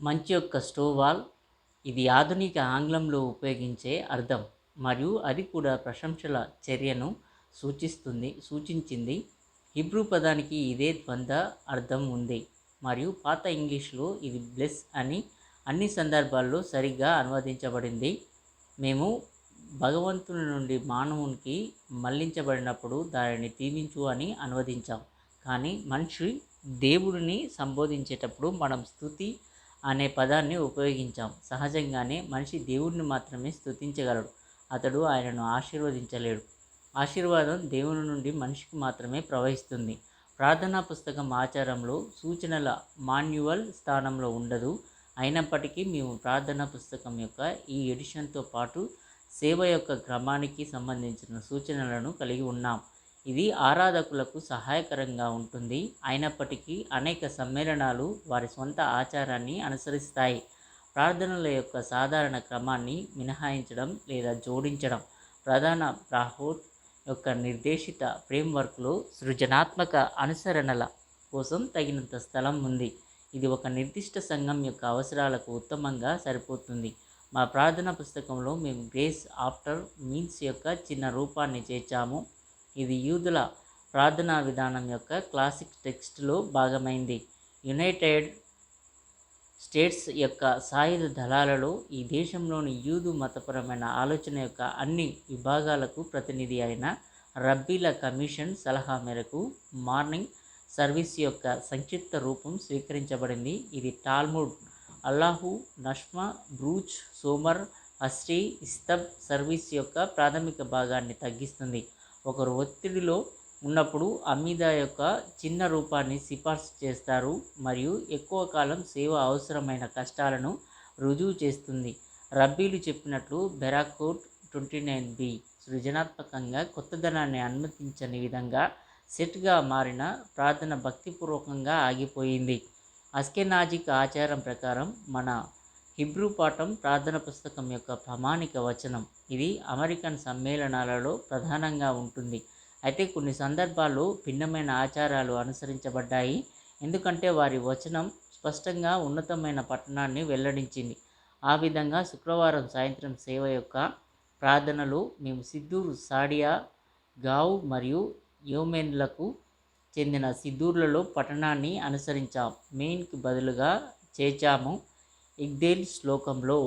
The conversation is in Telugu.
మంచి యొక్క స్టోవాల్ ఇది ఆధునిక ఆంగ్లంలో ఉపయోగించే అర్థం మరియు అది కూడా ప్రశంసల చర్యను సూచిస్తుంది సూచించింది. హిబ్రూ పదానికి ఇదే ద్వంద్వ అర్థం ఉంది మరియు పాత ఇంగ్లీష్లో ఇది బ్లెస్ అని అన్ని సందర్భాల్లో సరిగ్గా అనువదించబడింది. మేము భగవంతుని నుండి మానవునికి మళ్ళించబడినప్పుడు దానిని దీవించు అని అనువదించాం. కానీ మనిషి దేవుడిని సంబోధించేటప్పుడు మనం స్థుతి అనే పదాన్ని ఉపయోగించాం. సహజంగానే మనిషి దేవుడిని మాత్రమే స్థుతించగలడు అతడు ఆయనను ఆశీర్వదించలేడు. ఆశీర్వాదం దేవుని నుండి మనిషికి మాత్రమే ప్రవహిస్తుంది. ప్రార్థనా పుస్తకం ఆచారంలో సూచనల మాన్యువల్ స్థానంలో ఉండదు. అయినప్పటికీ మేము ప్రార్థనా పుస్తకం యొక్క ఈ ఎడిషన్తో పాటు సేవ యొక్క క్రమానికి సంబంధించిన సూచనలను కలిగి ఉన్నాం. ఇది ఆరాధకులకు సహాయకరంగా ఉంటుంది. అయినప్పటికీ అనేక సమ్మేళనాలు వారి సొంత ఆచారాన్ని అనుసరిస్తాయి. ప్రార్థనల యొక్క సాధారణ క్రమాన్ని మినహాయించడం లేదా జోడించడం ప్రధాన ప్రాహోట్ యొక్క నిర్దేశిత ఫ్రేమ్వర్క్లో సృజనాత్మక అనుసరణల కోసం తగినంత స్థలం ఉంది. ఇది ఒక నిర్దిష్ట సంఘం యొక్క అవసరాలకు ఉత్తమంగా సరిపోతుంది. మా ప్రార్థన పుస్తకంలో మేము గ్రేస్ ఆఫ్టర్ మీన్స్ యొక్క చిన్న రూపాన్ని చేర్చాము. ఇది యూదుల ప్రార్థనా విధానం యొక్క క్లాసిక్ టెక్స్ట్లో భాగమైంది. యునైటెడ్ స్టేట్స్ యొక్క సాయుధ దళాలలో ఈ దేశంలోని యూదు మతపరమైన ఆలోచన యొక్క అన్ని విభాగాలకు ప్రతినిధి అయిన రబ్బీల కమిషన్ సలహా మేరకు మార్నింగ్ సర్వీస్ యొక్క సంక్షిప్త రూపం స్వీకరించబడింది. ఇది టాల్ముడ్ అల్లాహు నష్మా బ్రూచ్ సోమర్ అస్రీ ఇస్తబ్ సర్వీస్ యొక్క ప్రాథమిక భాగాన్ని తగ్గిస్తుంది. ఒకరు ఒత్తిడిలో ఉన్నప్పుడు అమీదా యొక్క చిన్న రూపాన్ని సిఫార్సు చేస్తారు మరియు ఎక్కువ కాలం సేవ అవసరమైన కష్టాలను రుజువు చేస్తుంది. రబ్బీలు చెప్పినట్లు బెరాకోట్ ట్వంటీ నైన్ బి సృజనాత్మకంగా కొత్తదనాన్ని అనుమతించని విధంగా సెట్గా మారిన ప్రార్థన భక్తిపూర్వకంగా ఆగిపోయింది. అస్కెనాజిక్ ఆచారం ప్రకారం మన హిబ్రూ పాఠం ప్రార్థన పుస్తకం యొక్క ప్రామాణిక వచనం. ఇది అమెరికన్ సమ్మేళనాలలో ప్రధానంగా ఉంటుంది. అయితే కొన్ని సందర్భాల్లో భిన్నమైన ఆచారాలు అనుసరించబడ్డాయి. ఎందుకంటే వారి వచనం స్పష్టంగా ఉన్నతమైన పట్టణాన్ని వెల్లడించింది. ఆ విధంగా శుక్రవారం సాయంత్రం సేవ యొక్క ప్రార్థనలు మేము సిద్దూరు సాడియా గావ్ మరియు యోమెన్లకు చెందిన సిద్దూర్లలో పట్టణాన్ని అనుసరించాం. మెయిన్కి బదులుగా చేర్చాము. ఇగ్దేల్ శ్లోకంలో